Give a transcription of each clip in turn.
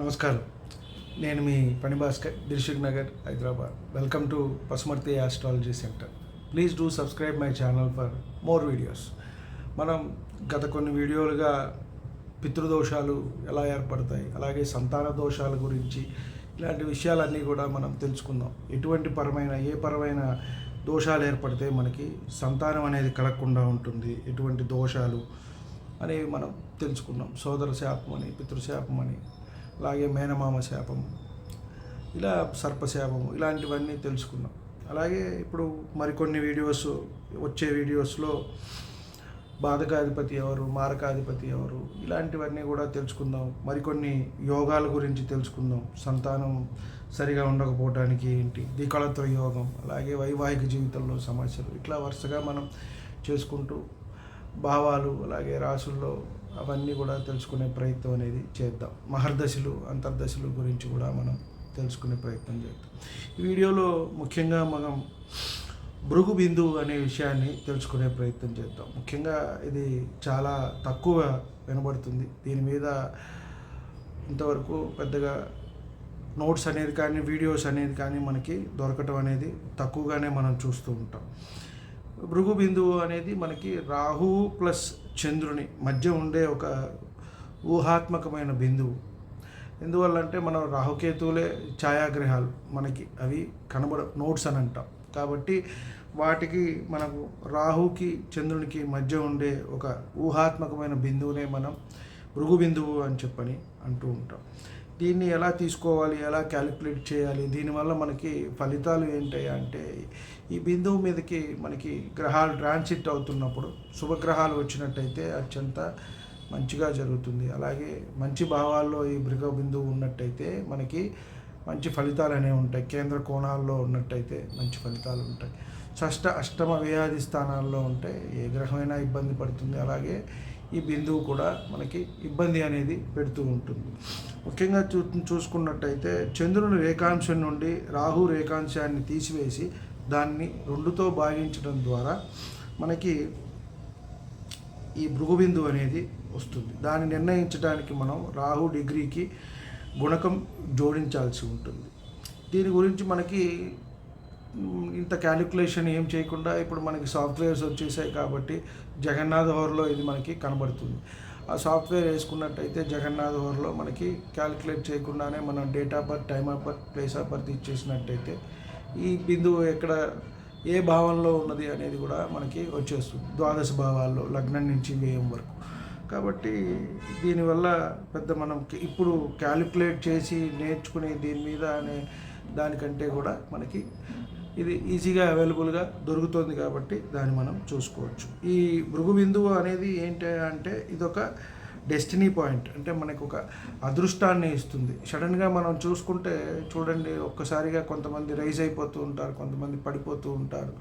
నమస్కారం. నేను మీ పని Bhaskar Dilsukh Nagar Hyderabad. Welcome to Pasumarthi astrology centre please do subscribe my channel for more videos మనం గత కొన్ని వీడియోలుగా పితృదోషాలు ఎలా ఏర్పడతాయి అలాగే సంతాన దోషాల గురించి ఇలాంటి విషయాలన్నీ కూడా మనం తెలుసుకుందాం. ఎటువంటి పరమైన ఏ పరమైన దోషాలు ఏర్పడితే మనకి సంతానం అనేది కలగకుండా ఉంటుంది ఎటువంటి దోషాలు అనేవి మనం తెలుసుకున్నాం సోదర శాపం అని పితృశాపం అని అలాగే మేనమామ శాపం ఇలా సర్పశాపం ఇలాంటివన్నీ తెలుసుకున్నాం. అలాగే ఇప్పుడు మరికొన్ని వీడియోస్ వచ్చే వీడియోస్లో బాధకాధిపతి ఎవరు మారకాధిపతి ఎవరు ఇలాంటివన్నీ కూడా తెలుసుకుందాం. మరికొన్ని యోగాల గురించి తెలుసుకుందాం. సంతానం సరిగా ఉండకపోవడానికి ఏంటి? దికళత్వ యోగం అలాగే వైవాహిక జీవితంలో సమస్యలు ఇట్లా వరుసగా మనం చేసుకుంటూ భావాలు అలాగే రాసుల్లో అవన్నీ కూడా తెలుసుకునే ప్రయత్నం అనేది చేద్దాం. మహర్దశలు అంతర్దశలు గురించి కూడా మనం తెలుసుకునే ప్రయత్నం చేద్దాం. ఈ వీడియోలో ముఖ్యంగా మనం భృగు బిందువు అనే విషయాన్ని తెలుసుకునే ప్రయత్నం చేద్దాం. ముఖ్యంగా ఇది చాలా తక్కువ వినబడుతుంది. దీని మీద ఇంతవరకు పెద్దగా నోట్స్ అనేది కానీ వీడియోస్ అనేది కానీ మనకి దొరకటం అనేది తక్కువగానే మనం చూస్తూ ఉంటాం. భృగు బిందువు అనేది మనకి రాహు ప్లస్ చంద్రుని మధ్య ఉండే ఒక ఊహాత్మకమైన బిందువు. ఎందువల్ల అంటే మనం రాహుకేతువులే ఛాయాగ్రహాలు మనకి అవి కనబడ నోట్స్ అని అంటాం. కాబట్టి వాటికి మనకు రాహుకి చంద్రునికి మధ్య ఉండే ఒక ఊహాత్మకమైన బిందువునే మనం భృగు బిందువు అని చెప్పని అంటూ ఉంటాం. దీన్ని ఎలా తీసుకోవాలి ఎలా క్యాలిక్యులేట్ చేయాలి దీనివల్ల మనకి ఫలితాలు ఏంటాయి అంటే ఈ బిందువు మీదకి మనకి గ్రహాలు ట్రాన్సిట్ అవుతున్నప్పుడు శుభగ్రహాలు వచ్చినట్టయితే అత్యంత మంచిగా జరుగుతుంది. అలాగే మంచి భావాల్లో ఈ భృగ బిందువు ఉన్నట్టయితే మనకి మంచి ఫలితాలు అనేవి ఉంటాయి. కేంద్ర కోణాల్లో ఉన్నట్టయితే మంచి ఫలితాలు ఉంటాయి. షష్ట అష్టమ వ్యాధి స్థానాల్లో ఉంటే ఏ గ్రహమైనా ఇబ్బంది పడుతుంది. అలాగే ఈ బిందువు కూడా మనకి ఇబ్బంది అనేది పెడుతూ ఉంటుంది. ముఖ్యంగా చూ చూసుకున్నట్టయితే చంద్రుని రేఖాంశం నుండి రాహు రేఖాంశాన్ని తీసివేసి దాన్ని రెండుతో భాగించడం ద్వారా మనకి ఈ భృగుబిందు అనేది వస్తుంది. దాన్ని నిర్ణయించడానికి మనం రాహు డిగ్రీకి గుణకం జోడించాల్సి ఉంటుంది. దీని గురించి మనకి ఇంత క్యాలిక్యులేషన్ ఏం చేయకుండా ఇప్పుడు మనకి సాఫ్ట్వేర్స్ వచ్చేసాయి కాబట్టి జగన్నాథ్ హోర్లో ఇది మనకి కనబడుతుంది. ఆ సాఫ్ట్వేర్ వేసుకున్నట్టయితే జగన్నాథ్ హోర్లో మనకి క్యాలిక్యులేట్ చేయకుండానే మనం date of birth time of birth place of birth ఇచ్చేసినట్టయితే ఈ బిందువు ఎక్కడ ఏ భావంలో ఉన్నది అనేది కూడా మనకి వచ్చేస్తుంది. ద్వాదశ భావాల్లో లగ్నం నుంచి వ్యయం వరకు. కాబట్టి దీనివల్ల పెద్ద మనం ఇప్పుడు క్యాలిక్యులేట్ చేసి నేర్చుకునే దీని మీద అనే దానికంటే కూడా మనకి ఇది ఈజీగా అవైలబుల్గా దొరుకుతుంది కాబట్టి దాన్ని మనం చూసుకోవచ్చు. ఈ భృగు బిందువు అనేది ఏంటి అంటే ఇదొక డెస్టినీ పాయింట్ అంటే మనకు ఒక అదృష్టాన్ని ఇస్తుంది. సడన్గా మనం చూసుకుంటే చూడండి ఒక్కసారిగా కొంతమంది రైజ్ అయిపోతూ ఉంటారు కొంతమంది పడిపోతూ ఉంటారు.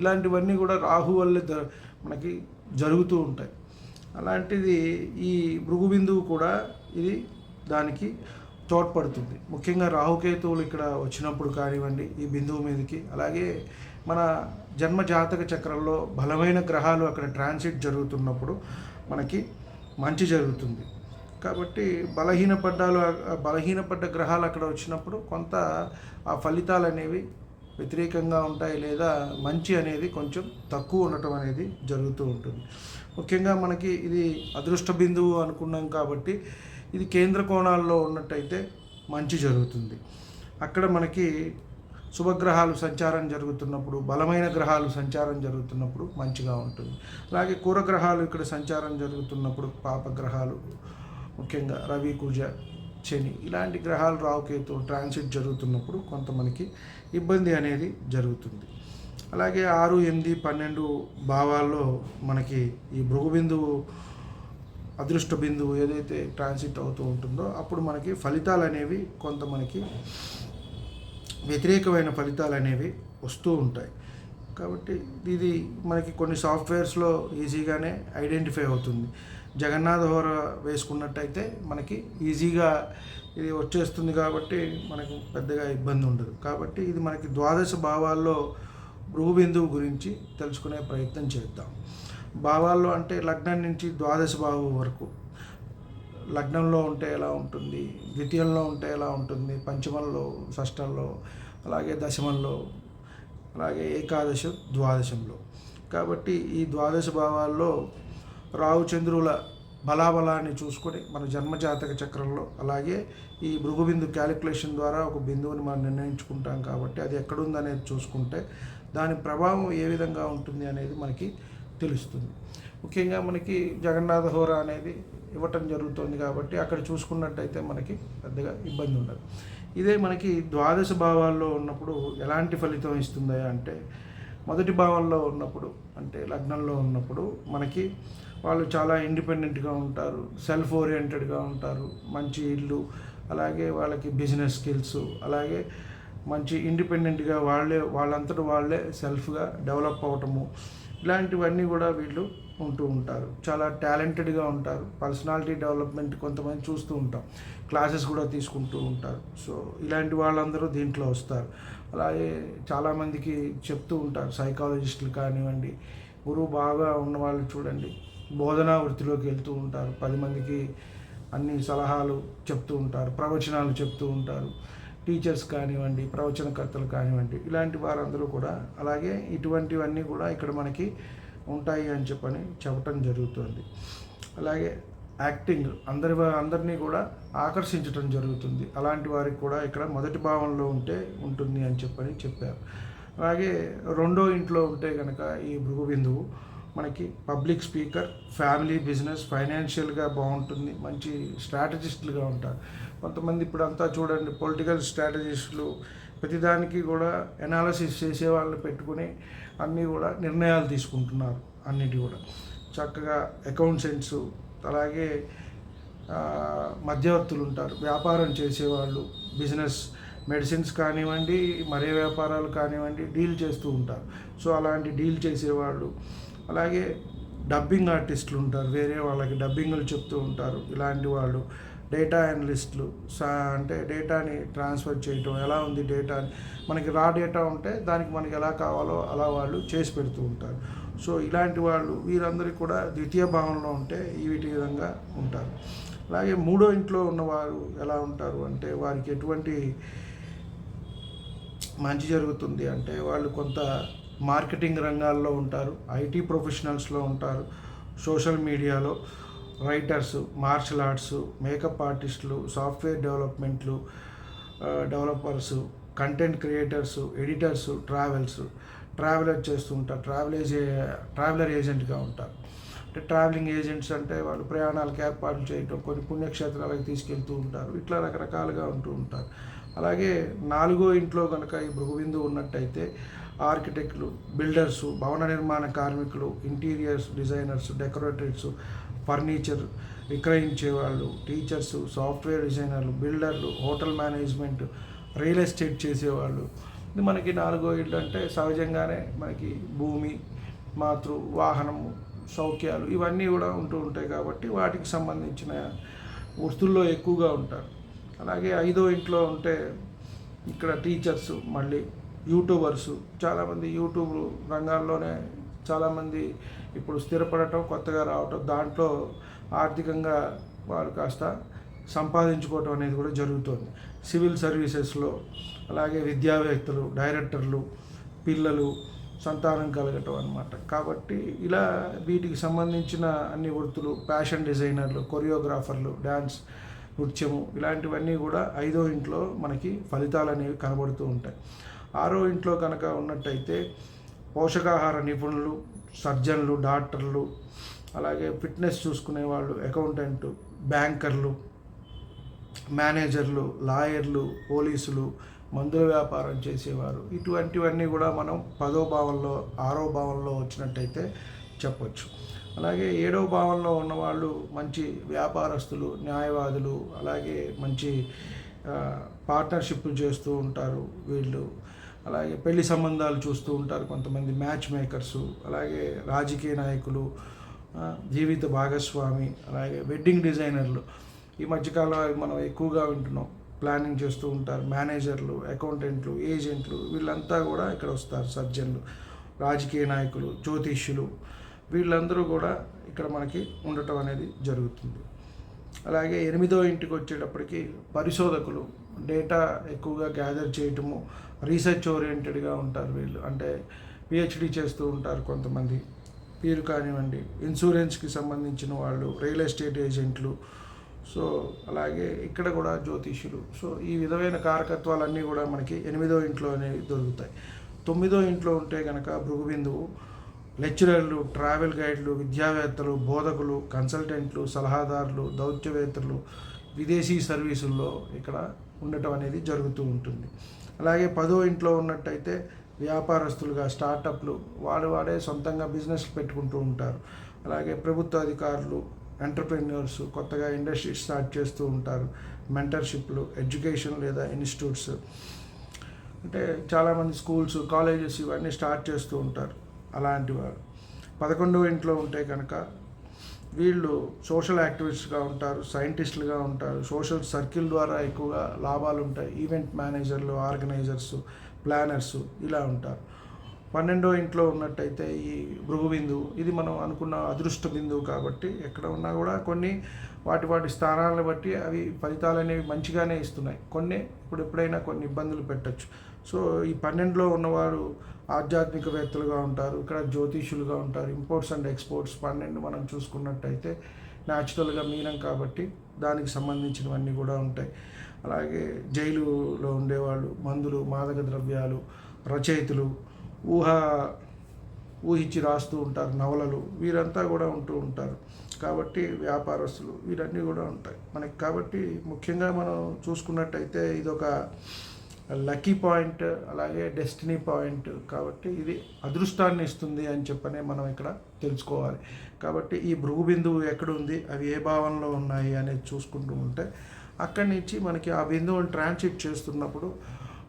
ఇలాంటివన్నీ కూడా రాహు వల్లే మనకి జరుగుతూ ఉంటాయి. అలాంటిది ఈ భృగు బిందువు కూడా ఇది దానికి తోడ్పడుతుంది. ముఖ్యంగా రాహుకేతువులు ఇక్కడ వచ్చినప్పుడు కానివ్వండి ఈ బిందువు మీదకి. అలాగే మన జన్మ జాతక చక్రంలో బలమైన గ్రహాలు అక్కడ ట్రాన్సిట్ జరుగుతున్నప్పుడు మనకి మంచి జరుగుతుంది. కాబట్టి బలహీనపడ్డాలు బలహీనపడ్డ గ్రహాలు అక్కడ వచ్చినప్పుడు కొంత ఆ ఫలితాలు అనేవి వ్యతిరేకంగా ఉంటాయి లేదా మంచి అనేది కొంచెం తక్కువ ఉండటం అనేది జరుగుతూ ఉంటుంది. ముఖ్యంగా మనకి ఇది అదృష్ట బిందువు అనుకున్నాం కాబట్టి ఇది కేంద్ర కోణాల్లో ఉన్నట్టయితే మంచి జరుగుతుంది. అక్కడ మనకి శుభగ్రహాలు సంచారం జరుగుతున్నప్పుడు బలమైన గ్రహాలు సంచారం జరుగుతున్నప్పుడు మంచిగా ఉంటుంది. అలాగే కూరగ్రహాలు ఇక్కడ సంచారం జరుగుతున్నప్పుడు పాపగ్రహాలు ముఖ్యంగా రవి కుజ శని ఇలాంటి గ్రహాలు రావుకేతు ట్రాన్సిట్ జరుగుతున్నప్పుడు కొంత మనకి ఇబ్బంది అనేది జరుగుతుంది. అలాగే ఆరు ఎనిమిది పన్నెండు భావాల్లో మనకి ఈ భృగు బిందువు అదృష్ట బిందువు ఏదైతే ట్రాన్సిట్ అవుతూ ఉంటుందో అప్పుడు మనకి ఫలితాలు అనేవి కొంత మనకి వ్యతిరేకమైన ఫలితాలు అనేవి వస్తూ ఉంటాయి. కాబట్టి ఇది మనకి కొన్ని సాఫ్ట్వేర్స్లో ఈజీగానే ఐడెంటిఫై అవుతుంది. జగన్నాథ్ హోర వేసుకున్నట్టయితే మనకి ఈజీగా ఇది వచ్చేస్తుంది కాబట్టి మనకు పెద్దగా ఇబ్బంది ఉండదు. కాబట్టి ఇది మనకి ద్వాదశ భావాల్లో భృగుబిందువు గురించి తెలుసుకునే ప్రయత్నం చేద్దాం. భావాల్లో అంటే లగ్నం నుంచి ద్వాదశ భావం వరకు లగ్నంలో ఉంటే ఎలా ఉంటుంది? ద్వితీయంలో ఉంటే ఎలా ఉంటుంది? పంచమంలో షష్టంలో అలాగే దశమంలో అలాగే ఏకాదశ ద్వాదశంలో. కాబట్టి ఈ ద్వాదశ భావాల్లో రావు చంద్రుల బలాబలాన్ని చూసుకొని మన జన్మజాతక చక్రంలో అలాగే ఈ భృగుబిందు క్యాలిక్యులేషన్ ద్వారా ఒక బిందువుని మనం నిర్ణయించుకుంటాం కాబట్టి అది ఎక్కడుందనేది చూసుకుంటే దాని ప్రభావం ఏ విధంగా ఉంటుంది అనేది మనకి తెలుస్తుంది. ముఖ్యంగా మనకి జగన్నాథ హోరా అనేది ఇవ్వటం జరుగుతుంది కాబట్టి అక్కడ చూసుకున్నట్టయితే మనకి పెద్దగా ఇబ్బంది ఉండదు. ఇదే మనకి ద్వాదశ భావాల్లో ఉన్నప్పుడు ఎలాంటి ఫలితం ఇస్తుందా అంటే మొదటి భావంలో ఉన్నప్పుడు అంటే లగ్నంలో ఉన్నప్పుడు మనకి వాళ్ళు చాలా ఇండిపెండెంట్గా ఉంటారు సెల్ఫ్ ఓరియంటెడ్గా ఉంటారు మంచి ఇల్లు అలాగే వాళ్ళకి బిజినెస్ స్కిల్స్ అలాగే మంచి ఇండిపెండెంట్గా వాళ్ళే వాళ్ళంతట వాళ్ళే సెల్ఫ్గా డెవలప్ అవటము ఇలాంటివన్నీ కూడా వీళ్ళు ఉంటూ ఉంటారు. చాలా టాలెంటెడ్గా ఉంటారు. పర్సనాలిటీ డెవలప్మెంట్ కొంతమంది చూస్తూ ఉంటాం. క్లాసెస్ కూడా తీసుకుంటూ ఉంటారు. సో ఇలాంటి వాళ్ళందరూ దీంట్లో వస్తారు. అలాగే చాలామందికి చెప్తూ ఉంటారు. సైకాలజిస్టులు కానివ్వండి గురువు బాగా ఉన్న వాళ్ళు చూడండి బోధనా వృత్తిలోకి వెళ్తూ ఉంటారు. పది మందికి అన్ని సలహాలు చెప్తూ ఉంటారు. ప్రవచనాలు చెప్తూ ఉంటారు. టీచర్స్ కానివ్వండి ప్రవచనకర్తలు కానివ్వండి ఇలాంటి వారందరూ కూడా అలాగే ఇటువంటివన్నీ కూడా ఇక్కడ మనకి ఉంటాయి అని చెప్పని చెప్పటం జరుగుతుంది. అలాగే యాక్టింగ్ అందరి అందరినీ కూడా ఆకర్షించడం జరుగుతుంది. అలాంటి వారికి కూడా ఇక్కడ మొదటి భావంలో ఉంటే ఉంటుంది అని చెప్పని చెప్పారు. అలాగే రెండో ఇంట్లో ఉంటే కనుక ఈ భృగు బిందువు మనకి పబ్లిక్ స్పీకర్ ఫ్యామిలీ బిజినెస్ ఫైనాన్షియల్గా బాగుంటుంది మంచి స్ట్రాటజిస్టులుగా ఉంటారు. కొంతమంది ఇప్పుడు అంతా చూడండి పొలిటికల్ స్ట్రాటజిస్టులు ప్రతిదానికి కూడా ఎనాలసిస్ చేసే వాళ్ళని పెట్టుకుని అన్నీ కూడా నిర్ణయాలు తీసుకుంటున్నారు అన్నిటి కూడా. చక్కగా అకౌంటెంట్స్ అలాగే మధ్యవర్తులు ఉంటారు. వ్యాపారం చేసేవాళ్ళు బిజినెస్ మెడిసిన్స్ కానివ్వండి మరే వ్యాపారాలు కానివ్వండి డీల్ చేస్తూ ఉంటారు. సో అలాంటి డీల్ చేసేవాళ్ళు. అలాగే డబ్బింగ్ ఆర్టిస్టులు ఉంటారు. వేరే వాళ్ళకి డబ్బింగ్లు చెప్తూ ఉంటారు. ఇలాంటి వాళ్ళు. డేటా అనలిస్టులు అంటే డేటాని ట్రాన్స్ఫర్ చేయటం ఎలా ఉంది డేటా మనకి రా డేటా ఉంటే దానికి మనకి ఎలా కావాలో అలా వాళ్ళు చేసి పెడుతూ ఉంటారు. సో ఇలాంటి వాళ్ళు వీరందరికీ కూడా ద్వితీయ భావంలో ఉంటే ఈ వీటి విధంగా ఉంటారు. అలాగే మూడో ఇంట్లో ఉన్నవారు ఎలా ఉంటారు అంటే వారికి ఎటువంటి మంచి జరుగుతుంది అంటే వాళ్ళు కొంత మార్కెటింగ్ రంగాల్లో ఉంటారు ఐటీ ప్రొఫెషనల్స్లో ఉంటారు సోషల్ మీడియాలో. రైటర్స్ మార్షల్ ఆర్ట్స్ మేకప్ ఆర్టిస్టులు software డెవలప్మెంట్లు developers content creators editors travels traveller చేస్తూ ఉంటారు. ట్రావెల్ ఏజె ట్రావెలర్ ఏజెంట్గా ఉంటారు. అంటే ట్రావెలింగ్ ఏజెంట్స్ అంటే వాళ్ళు ప్రయాణాలకు ఏర్పాట్లు చేయటం కొన్ని పుణ్యక్షేత్రాలకు తీసుకెళ్తూ ఉంటారు. ఇట్లా రకరకాలుగా ఉంటూ ఉంటారు. అలాగే నాలుగో ఇంట్లో కనుక ఈ భృగుబిందు ఉన్నట్టయితే ఆర్కిటెక్ట్లు బిల్డర్స్ భవన నిర్మాణ కార్మికులు ఇంటీరియర్స్ డిజైనర్స్ డెకరేటర్స్ ఫర్నిచర్ విక్రయించేవాళ్ళు టీచర్స్ సాఫ్ట్వేర్ డిజైనర్లు బిల్డర్లు హోటల్ మేనేజ్మెంట్ రియల్ ఎస్టేట్ చేసేవాళ్ళు. ఇది మనకి నాలుగో ఇళ్ళు అంటే సహజంగానే మనకి భూమి మాతృ వాహనము సౌఖ్యాలు ఇవన్నీ కూడా ఉంటూ ఉంటాయి కాబట్టి వాటికి సంబంధించిన వృత్తుల్లో ఎక్కువగా ఉంటారు. అలాగే ఐదో ఇంట్లో ఉంటే ఇక్కడ టీచర్స్ మళ్ళీ యూట్యూబర్సు చాలామంది యూట్యూబ్ రంగాల్లోనే చాలామంది ఇప్పుడు స్థిరపడటం కొత్తగా రావటం దాంట్లో ఆర్థికంగా వారు కాస్త సంపాదించుకోవటం అనేది కూడా జరుగుతుంది. సివిల్ సర్వీసెస్లో అలాగే విద్యావేత్తలు డైరెక్టర్లు పిల్లలు సంతానం కలగటం అనమాట కాబట్టి ఇలా వీటికి సంబంధించిన అన్ని వృత్తులు ఫ్యాషన్ డిజైనర్లు కొరియోగ్రాఫర్లు డ్యాన్స్ నృత్యము ఇలాంటివన్నీ కూడా ఐదో ఇంట్లో మనకి ఫలితాలు అనేవి కనబడుతూ ఉంటాయి. ఆరో ఇంట్లో కనుక ఉన్నట్టయితే పోషకాహార నిపుణులు సర్జన్లు డాక్టర్లు అలాగే ఫిట్నెస్ చూసుకునే వాళ్ళు అకౌంటెంట్ బ్యాంకర్లు మేనేజర్లు లాయర్లు పోలీసులు మందుల వ్యాపారం చేసేవారు. ఇటువంటివన్నీ కూడా మనం పదో భావంలో ఆరో భావంలో వచ్చినట్టయితే చెప్పొచ్చు. అలాగే ఏడో భావంలో ఉన్నవాళ్ళు మంచి వ్యాపారస్తులు న్యాయవాదులు అలాగే మంచి పార్ట్నర్షిప్లు చేస్తూ ఉంటారు వీళ్ళు. అలాగే పెళ్ళి సంబంధాలు చూస్తూ ఉంటారు కొంతమంది మ్యాచ్ మేకర్సు అలాగే రాజకీయ నాయకులు జీవిత భాగస్వామి అలాగే వెడ్డింగ్ డిజైనర్లు ఈ మధ్యకాలంలో మనం ఎక్కువగా వింటున్నాం. ప్లానింగ్ చేస్తూ ఉంటారు మేనేజర్లు అకౌంటెంట్లు ఏజెంట్లు వీళ్ళంతా కూడా ఇక్కడ వస్తారు సర్జన్లు రాజకీయ నాయకులు జ్యోతిష్యులు. వీళ్ళందరూ కూడా ఇక్కడ మనకి ఉండటం అనేది జరుగుతుంది. అలాగే ఎనిమిదో ఇంటికి వచ్చేటప్పటికి పరిశోధకులు డేటా ఎక్కువగా గ్యాదర్ చేయటము రీసెర్చ్ ఓరియంటెడ్గా ఉంటారు వీళ్ళు. అంటే పిహెచ్డి చేస్తూ ఉంటారు కొంతమంది. వీరు కానివ్వండి ఇన్సూరెన్స్కి సంబంధించిన వాళ్ళు రియల్ ఎస్టేట్ ఏజెంట్లు. సో అలాగే ఇక్కడ కూడా జ్యోతిష్యులు. సో ఈ విధమైన కారకత్వాలన్నీ కూడా మనకి ఎనిమిదో ఇంట్లో అనేవి దొరుకుతాయి. తొమ్మిదో ఇంట్లో ఉంటే కనుక భృగుబిందువు లెక్చరర్లు ట్రావెల్ గైడ్లు విద్యావేత్తలు బోధకులు కన్సల్టెంట్లు సలహాదారులు దౌత్యవేత్తలు విదేశీ సర్వీసుల్లో ఇక్కడ ఉండటం అనేది జరుగుతూ ఉంటుంది. అలాగే పదో ఇంట్లో ఉన్నట్టయితే వ్యాపారస్తులుగా స్టార్టప్లు వాడు వాడే సొంతంగా బిజినెస్ పెట్టుకుంటూ ఉంటారు. అలాగే ప్రభుత్వ అధికారులు ఎంటర్ప్రెన్యూర్స్ కొత్తగా ఇండస్ట్రీ స్టార్ట్ చేస్తూ ఉంటారు. మెంటర్షిప్లు ఎడ్యుకేషన్ లేదా ఇన్స్టిట్యూట్స్. అంటే చాలామంది స్కూల్స్ కాలేజెస్ ఇవన్నీ స్టార్ట్ చేస్తూ ఉంటారు. అలాంటి వారు పదకొండవ ఇంట్లో ఉంటే కనుక వీళ్ళు సోషల్ యాక్టివిస్ట్గా ఉంటారు సైంటిస్టులుగా ఉంటారు సోషల్ సర్కిల్ ద్వారా ఎక్కువగా లాభాలు ఉంటాయి. ఈవెంట్ మేనేజర్లు ఆర్గనైజర్స్ ప్లానర్స్ ఇలా ఉంటారు. పన్నెండో ఇంట్లో ఉన్నట్టయితే ఈ భృగు బిందువు ఇది మనం అనుకున్న అదృష్ట బిందువు కాబట్టి ఎక్కడ ఉన్నా కూడా కొన్ని వాటి వాటి స్థానాలను బట్టి అవి ఫలితాలు అనేవి మంచిగానే ఇస్తున్నాయి. కొన్ని ఇప్పుడు ఎప్పుడైనా కొన్ని ఇబ్బందులు పెట్టచ్చు. సో ఈ పన్నెండులో ఉన్నవారు ఆధ్యాత్మికవేత్తలుగా ఉంటారు ఇక్కడ జ్యోతిషులుగా ఉంటారు ఇంపోర్ట్స్ అండ్ ఎక్స్పోర్ట్స్ పన్నెండు మనం చూసుకున్నట్టయితే న్యాచురల్గా మీనం కాబట్టి దానికి సంబంధించినవన్నీ కూడా ఉంటాయి. అలాగే జైలులో ఉండేవాళ్ళు మందులు మాదక ద్రవ్యాలు రచయితలు ఊహ ఊహించి రాస్తూ ఉంటారు నవలలు వీరంతా కూడా ఉంటూ ఉంటారు. కాబట్టి వ్యాపారస్తులు వీరన్నీ కూడా ఉంటాయి. మనకి కాబట్టి ముఖ్యంగా మనం చూసుకున్నట్టయితే ఇదొక లక్కీ పాయింట్ అలాగే డెస్టినీ పాయింట్ కాబట్టి ఇది అదృష్టాన్ని ఇస్తుంది అని చెప్పనే మనం ఇక్కడ తెలుసుకోవాలి. కాబట్టి ఈ భృగు బిందువు ఎక్కడ ఉంది అవి ఏ భావంలో ఉన్నాయి అనేది చూసుకుంటూ ఉంటే అక్కడి నుంచి మనకి ఆ బిందువుని ట్రాన్సిట్ చేస్తున్నప్పుడు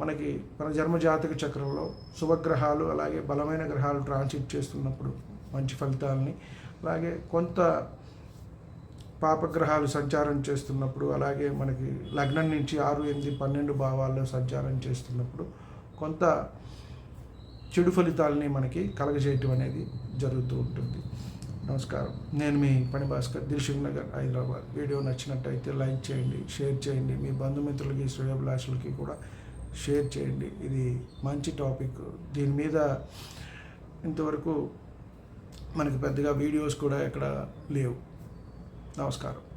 మనకి మన జన్మజాతక చక్రంలో శుభగ్రహాలు అలాగే బలమైన గ్రహాలు ట్రాన్సిట్ చేస్తున్నప్పుడు మంచి ఫలితాలని అలాగే కొంత పాపగ్రహాలు సంచారం చేస్తున్నప్పుడు అలాగే మనకి లగ్నం నుంచి ఆరు ఎనిమిది పన్నెండు భావాల్లో సంచారం చేస్తున్నప్పుడు కొంత చెడు ఫలితాలని మనకి కలగజేయటం అనేది జరుగుతూ ఉంటుంది. నమస్కారం. నేను మీ పని భాస్కర్ దిల్షుక్ నగర్ హైదరాబాద్. వీడియో నచ్చినట్టయితే లైక్ చేయండి షేర్ చేయండి. మీ బంధుమిత్రులకి శ్రేయభిలాషులకి కూడా షేర్ చేయండి. ఇది మంచి టాపిక్. దీని మీద ఇంతవరకు మనకి పెద్దగా వీడియోస్ కూడా ఎక్కడ లేవు. నమస్కారం.